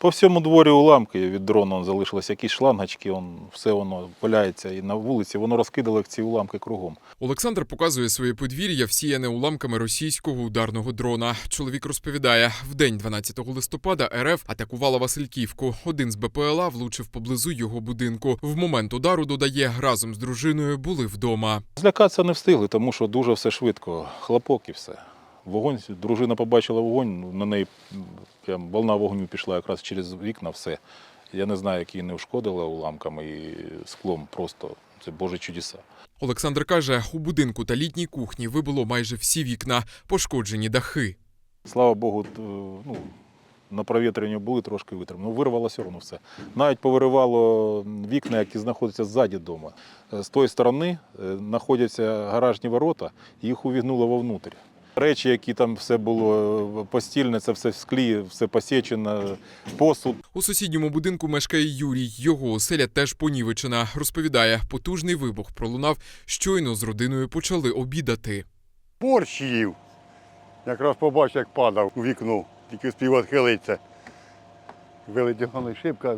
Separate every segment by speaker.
Speaker 1: По всьому дворі уламки від дрона он залишилось, якісь шлангочки, он, все воно валяється і на вулиці, воно розкидало ці уламки кругом.
Speaker 2: Олександр показує своє подвір'я, всіяне уламками російського ударного дрона. Чоловік розповідає, в день 12 листопада РФ атакувала Васильківку. Один з БПЛА влучив поблизу його будинку. В момент удару додає, разом з дружиною були вдома.
Speaker 1: Злякатися не встигли, тому що дуже все швидко, хлопок і все. Вогонь, дружина побачила вогонь, ну, на неї прям волна вогню пішла якраз через вікна, все. Я не знаю, як її не ушкодила уламками і склом, просто це Божі чудеса.
Speaker 2: Олександр каже, у будинку та літній кухні вибило майже всі вікна, пошкоджені дахи.
Speaker 1: Слава Богу, ну, на провітрянні були трошки витримано. Ну, вирвало все одно все. Навіть повиривало вікна, які знаходяться ззаді вдома. Е, З тої сторони е, знаходяться гаражні ворота, їх увігнуло вовнутрь. Речі, які там все було постільне, це все в склі, все посічено, посуд.
Speaker 2: У сусідньому будинку мешкає Юрій. Його оселя теж понівечена. Розповідає, потужний вибух пролунав. Щойно з родиною почали обідати.
Speaker 3: борщ їв. Якраз побачив, як падав у вікно, тільки спів відхилитися. Вилетіла шибка,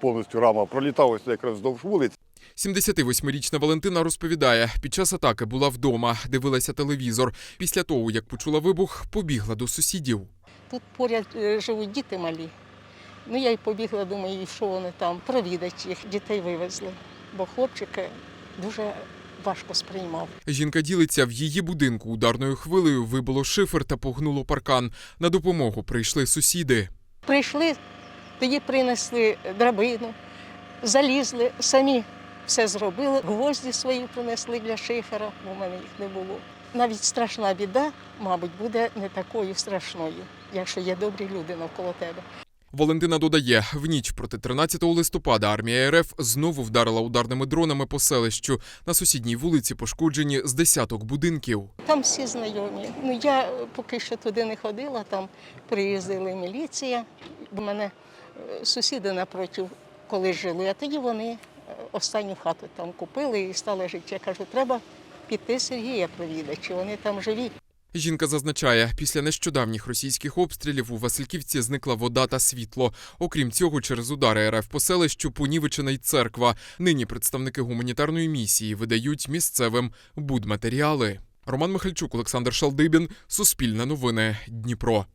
Speaker 3: повністю рама пролітала ось якраз вздовж вулиці.
Speaker 2: 78-річна Валентина розповідає, під час атаки була вдома, дивилася телевізор. Після того, як почула вибух, побігла до сусідів.
Speaker 4: Тут поряд е, живуть діти малі. Ну, я й побігла, думаю, що вони там, провідати їх, дітей вивезли. Бо хлопчики дуже важко сприймав.
Speaker 2: Жінка ділиться, в її будинку ударною хвилею вибило шифер та погнуло паркан. На допомогу прийшли сусіди.
Speaker 4: Прийшли, тоді принесли драбину, залізли, самі все зробили, гвозді свої принесли для шифера, бо в мене їх не було. Навіть страшна біда, мабуть, буде не такою страшною, якщо є добрі люди навколо тебе.
Speaker 2: Валентина додає, в ніч проти 13 листопада армія РФ знову вдарила ударними дронами по селищу. На сусідній вулиці пошкоджені з десяток будинків.
Speaker 4: Там всі знайомі. Ну я поки що туди не ходила, там приїздила міліція. У мене е, сусіди напротив колись жили, а тоді вони останню хату там купили і стали жити. Я кажу, треба піти Сергія провідати, чи вони там живі.
Speaker 2: Жінка зазначає, після нещодавніх російських обстрілів у Васильківці зникла вода та світло. Окрім цього, через удари РФ по селищу понівечена й церква. Нині представники гуманітарної місії видають місцевим будматеріали. Роман Михальчук, Олександр Шалдибін, Суспільне новини, Дніпро.